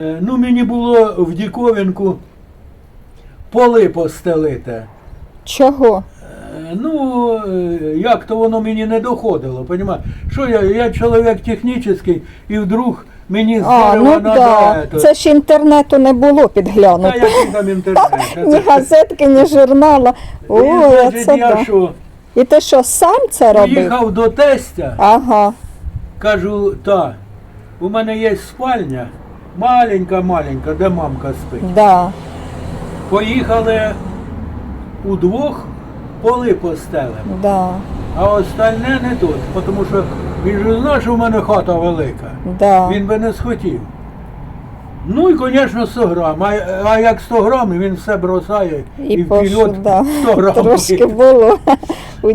Е, Ну, мені було в Діковінку поли постелити. Чого? Е, Ну, е, як то воно мені не доходило, понімаєш? Що я, я чоловік технічний, і вдруг мені з дерева ну надо да. Це ж інтернету не було Та підглянути. який там інтернет? Ні газетки, ні журнала. І, Ой, значить, це я да. що, І ти що, сам це робив? їхав до тестя, Ага. кажу, та, у мене є спальня, маленька-маленька, де мамка спить. Да. Поїхали удвох поли постелимо. Да. А остальне не тут, тому що він же знає, що в мене хата велика. Да. Він би не схотів. Ну і, звісно, 100 грам. А, а як 100 грам, він все бросає і, І вперед пошу, да. 100 грам. Трошки було у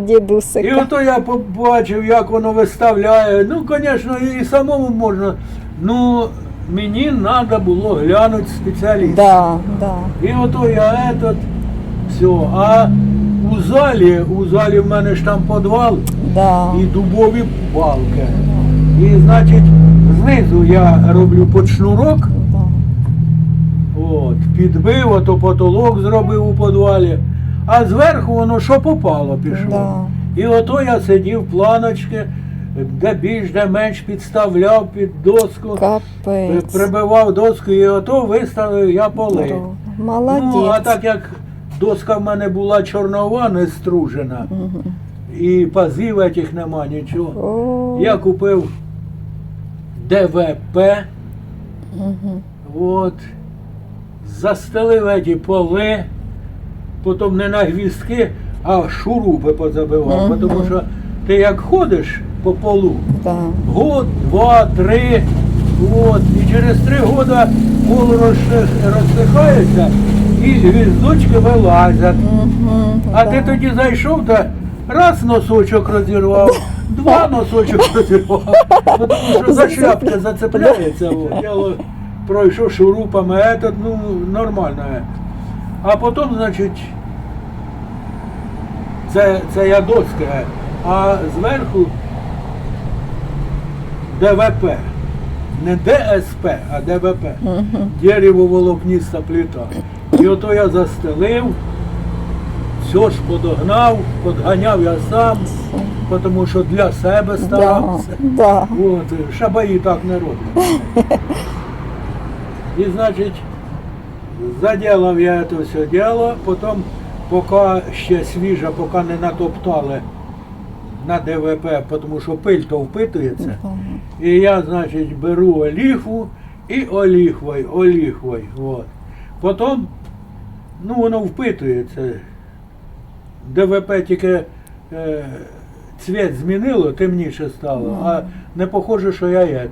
І ото я побачив, як воно виставляє. Ну, звісно, і самому можна. Ну, мені треба було глянути спеціаліста. Да, да. І ото я этот, все. А у залі, у залі в мене ж там підвал Да. і дубові балки. І значить, знизу я роблю під шнурок, да. от, підбив, ото потолок зробив у підвалі, а зверху воно що попало пішло. Да. І ото я сидів планочки, де більш, де менш підставляв під доску, Капець. прибивав доску і ото виставив я поли. Здорово. Ну, а так як доска в мене була чорнова, не стружена, Мгм. і пазів этих нема нічого. О, Я купив ДВП, мгм. от, застелив эти поли, потім не на гвіздки, а шурупи позабивав. Мгм. Тому що ти як ходиш по полу, Да. год, два, три, от, і через три года пол розсихається і гвіздочки вилазять. Мгм. А да. ти тоді зайшов та раз носочок розірвав, два носочок розірвав. Тому що за шляпки зацепляється. от. Я пройшов шурупами, а этот, ну, нормально. А потім, значить, це, це я доска, а зверху ДВП. Не ДСП, а ДВП. Мгм. Дерево-волокніста плита. І ото я застелив, все ж подогнав, подганяв я сам, тому що для себе Да. старався. Да. От, шабаї так не роблять. І значить, заділав я це все діло, потім, поки ще свіжа, поки не натоптали на ДВП, тому що пиль то впитується. І я, значить, беру оліфу і оліхвой, оліхвой. От. Потім, ну воно впитується. ДВП тільки е, цвіт змінило, темніше стало, а не похоже, що я є.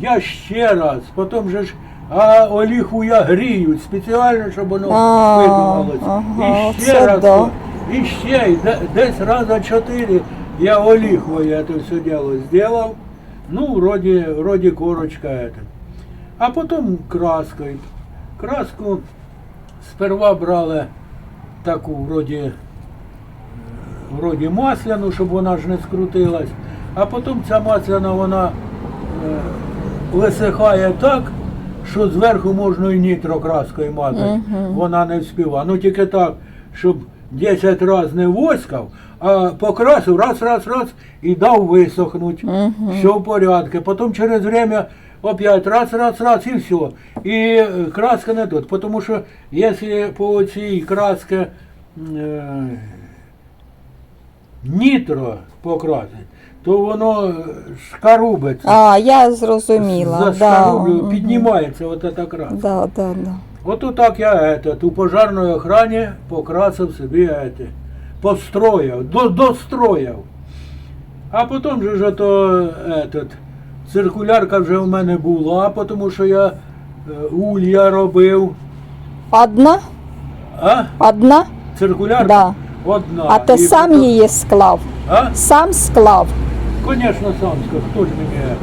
Я ще раз, потім же ж, а оліху я грію спеціально, щоб воно А, впитувалося. ага, і ще раз, да. і ще, і де- десь раза чотири я оліхвою це все діло зробив. Ну, вроді, вроді корочка это. А потім краскою. Краску сперва брали таку вроді, е, вроді масляну, щоб вона ж не скрутилась. А потім ця масляна вона е, висихає так, що зверху можна і нітрокраскою мазати. Вона не вспіва. Ну тільки так, щоб 10 разів не воскав, а покрасив раз, раз, раз і дав висохнути. Мгм. Все в порядку. Потім через время опять раз, раз, раз і все. І е, краска не тут. Тому що якщо по цій красці е, нітро покрасить, то воно шкарубиться. А, я зрозуміла. За да. шкарублю мгм. піднімається от ця краска. Да, да, да. От так я этот, у пожарної охрані покрасив собі это, Построїв, до, достроїв. А потім же ж ото, этот, циркулярка вже в мене була, тому що я е, улья робив. Одна? А? Одна? Циркулярка? Да. Одна. А ти І сам потім- її склав? А? Сам склав? Конечно, сам скажу, хто ж мені.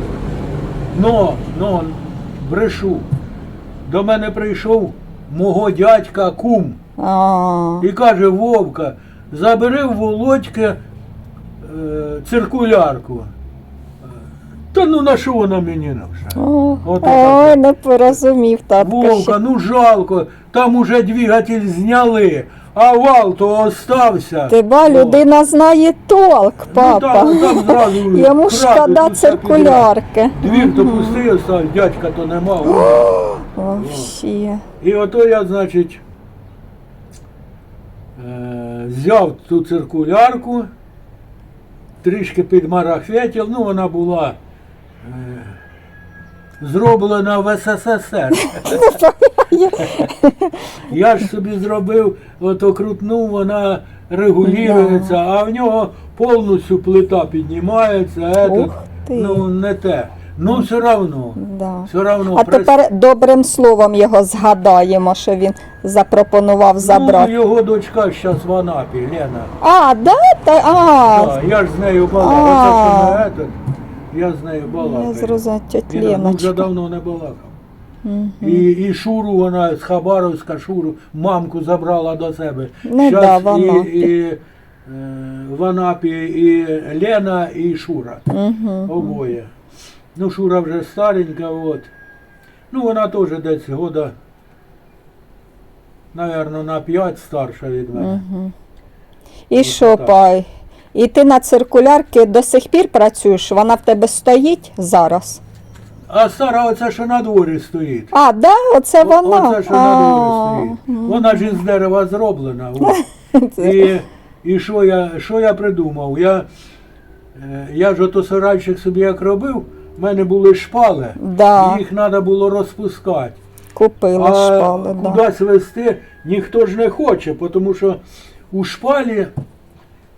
Но, но, брешу. До мене прийшов мого дядька кум. А, І каже, Вовка, забери в Володьки е, циркулярку. Та ну на що вона мені нужна? О, От не порозумів, татко. Вовка, ще. ну жалко, там уже двигатель зняли, а вал то остався. Ти ба, О. людина знає толк, папа. Ну, там, там зразу Йому крадуть шкода циркулярки. Двір то пустий остав, дядька то нема. Вообще. І ото я, значить, взяв ту циркулярку, трішки підмарафетів, ну вона була е, зроблена в СССР. Я ж собі зробив, ото крутнув, вона регулюється, а в нього повністю плита піднімається, этот, ну не те. Ну все равно. Да. Все равно А прис- тепер добрим словом його згадаємо, що він запропонував забрати. Ну, його дочка зараз в Анапі, Лена. А, да? Та, а, Так, я ж з нею балакав. А. Що не этот, я з нею балакав. я зрозуміла, тьоть І, ну, вже Леночка. давно не балакав. І, і Шуру вона з Хабаровська Шуру, мамку забрала до себе. Ну Щас да, в і, Анапі. і, е, в Анапі і Лена, і Шура. Угу. Обоє. Ну, Шура вже старенька, от. Ну, вона теж десь года, напевно, на 5 старша від мене. І що, так. пай? І ти на циркулярки до сих пір працюєш? Вона в тебе стоїть зараз? А стара оця, що на дворі стоїть. А, да? Оце вона? Оце, що на дворі стоїть. Вона ж із дерева зроблена. от. І, і що я, що я придумав? Я, е, я ж ото сарайчик собі як робив, в мене були шпали, Да, їх треба було розпускати. купила А шпали, да. кудись вести ніхто ж не хоче, тому що у шпалі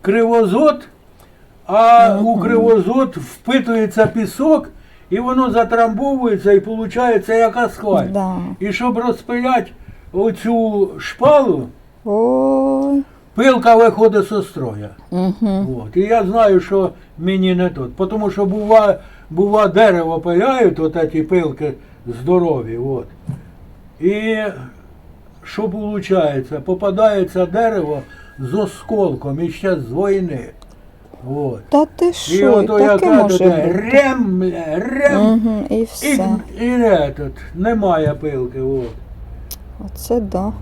кривозот, а у кривозот впитується пісок, і воно затрамбовується і виходить як асфальт. Да. І щоб розпиляти оцю шпалу, Ой. Пилка виходить з строя. Угу. От. І я знаю, що мені не тут. Тому що бува, бува дерево пиляють, от ці пилки здорові. От. І що виходить? Попадається дерево з осколком і ще з війни. От. Та ти І що, і ото бути. рем, бля, рем, Угу, і і, все. і этот, немає пилки. От. Оце да.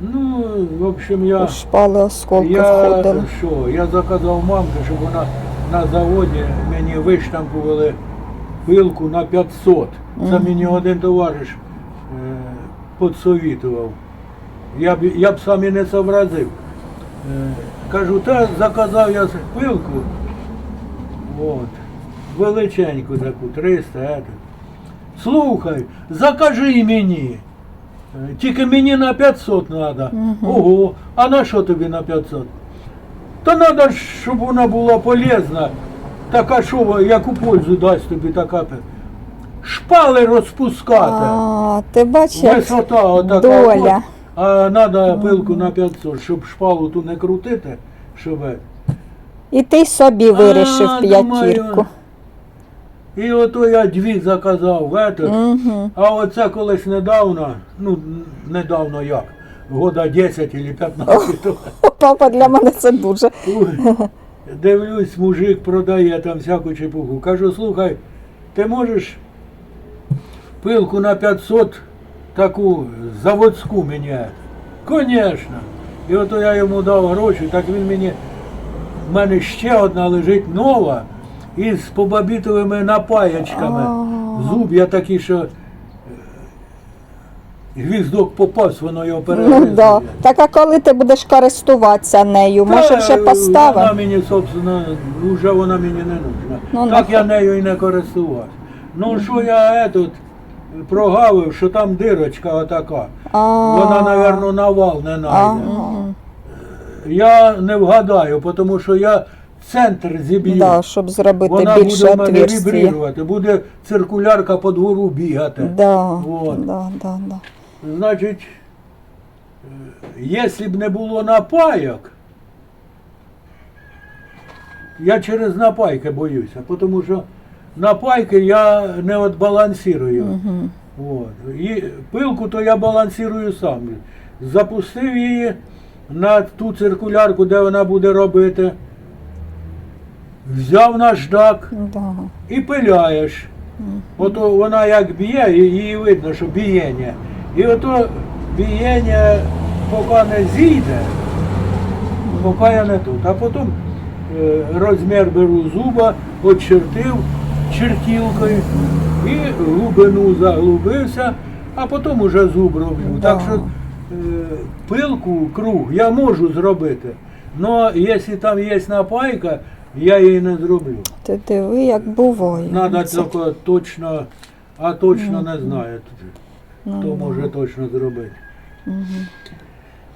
Ну, в общем, я. Шпали осколки Я входили. що, я заказав мамці, щоб вона на заводі мені виштампували пилку на 500. Це мені один товариш е, подсовітував. Я б, я б сам і не зобразив. Е, кажу, та заказав я пилку. От, величеньку таку, 300. ето. Слухай, закажи мені. Е, Тільки мені на 500 треба. Ого, а на що тобі на 500? Та треба, щоб вона була полезна. Така що, яку пользу дасть тобі така. Шпали розпускати. А, ти бачиш, Висота отака. доля. А треба пилку на 500, щоб шпалу ту не крутити, щоб. І ти собі вирішив п'ятірку. І ото я дві заказав в этот. Угу. А оце колись недавно, ну недавно як, года 10 чи 15 тому, Папа для мене це дуже. дивлюсь, мужик продає там всяку чепуху. Кажу, слухай, ти можеш пилку на 500 таку заводську мені? Звісно. І ото я йому дав гроші, так він мені, в мене ще одна лежить нова із побабітовими напаячками. А. Зуб'я такі, що е, гвіздок попався, воно його перегризує. Ну да. Так а коли ти будеш користуватися нею? Може Та, вже е, Вона поставив? мені, собственно, вже вона мені не нужна. Ну, так нахуй. я нею і не користувався. Ну що я етот прогавив, що там дирочка отака. Вона, напевно, на вал не найде. Я не вгадаю, тому що я центр зіб'ю. Да, щоб зробити Вона більше буде в мене вібрувати, буде циркулярка по двору бігати. Да, Вот. да, да, да. Значить, е, якщо б не було напайок, я через напайки боюся, тому що напайки я не відбалансирую. Мгм. От. І пилку то я балансирую сам. Запустив її на ту циркулярку, де вона буде робити. Взяв наждак Да. і пиляєш. Ото вона як б'є, її видно, що бієння. І ото бієння поки не зійде, поки я не тут. А потім е, розмір беру зуба, очертив чертілкою і глибину заглубився, а потім уже зуб роблю. Да. Так що е, пилку круг я можу зробити. Але якщо там є напайка, я її не зроблю. Ти диви, як буває. Надо Це- тільки точно, а точно не знаю, ну, хто да. може точно зробити.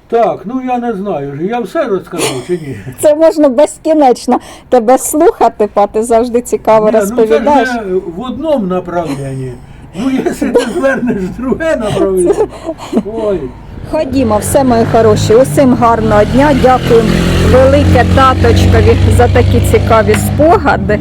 Так, ну я не знаю, я все розказав чи ні? Це можна безкінечно тебе слухати, па, ти завжди цікаво Ні, ну це ж не в одному направленні. Ну, якщо ти звернеш в друге направлення, ой, Ходімо, все мої хороші. Усім гарного дня. Дякую велике таточкові за такі цікаві спогади.